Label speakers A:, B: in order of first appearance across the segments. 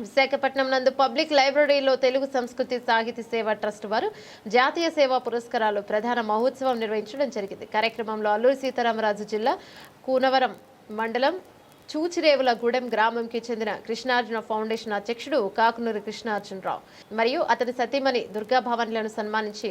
A: విశాఖపట్నం నందు పబ్లిక్ లైబ్రరీలో తెలుగు సంస్కృతి సాహితీ సేవ ట్రస్ట్ వారు జాతీయ సేవా పురస్కారాలు ప్రధాన మహోత్సవం నిర్వహించడం జరిగింది. కార్యక్రమంలో అల్లూరి సీతారామరాజు జిల్లా కూనవరం మండలం చూచిరేవులగూడెం గ్రామంకి చెందిన కృష్ణార్జున ఫౌండేషన్ అధ్యక్షుడు కాకునూరి కృష్ణార్జునరావు. మరియు అతని సతీమణి దుర్గా భవానీలను సన్మానించి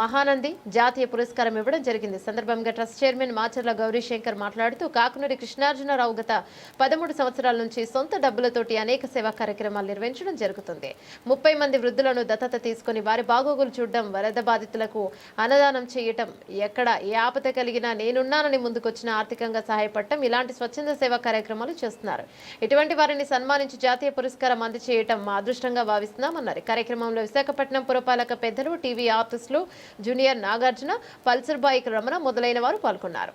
A: మహానంది జాతీయ పురస్కారం ఇవ్వడం జరిగింది. సందర్భంగా ట్రస్ట్ చైర్మన్ మాచర్ల గౌరీశంకర్ మాట్లాడుతూ కాకునూరి కృష్ణార్జునరావు గత పదమూడు సంవత్సరాల నుంచి సొంత డబ్బులతోటి అనేక సేవా కార్యక్రమాలు నిర్వహించడం జరుగుతుంది. ముప్పై మంది వృద్ధులను దత్తత తీసుకుని వారి బాగోగులు చూడడం వరద బాధితులకు అన్నదానం చేయటం ఎక్కడ ఏ ఆపద కలిగినా నేనున్నానని ముందుకొచ్చిన ఆర్థికంగా సహాయపడటం ఇలాంటి స్వచ్ఛంద సేవా కార్యక్రమాలు చేస్తున్నారు. ఇటువంటి వారిని సన్మానించి జాతీయ పురస్కారం అందజేయటం మా అదృష్టంగా భావిస్తున్నామన్నారు. కార్యక్రమంలో విశాఖపట్నం పురపాలక పెద్దలు టీవీ ఆర్టిస్టులు junior Nagarjuna pulsar bike Ramana మొదలైన వారు పాల్గొన్నారు.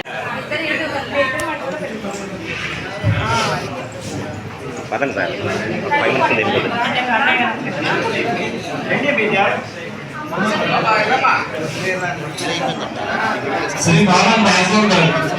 B: பதங்க சார் ஃபைவ் மினிட்ஸ்
C: இருக்குது ஸ்ரீ பாலன் ராஜேந்திரன்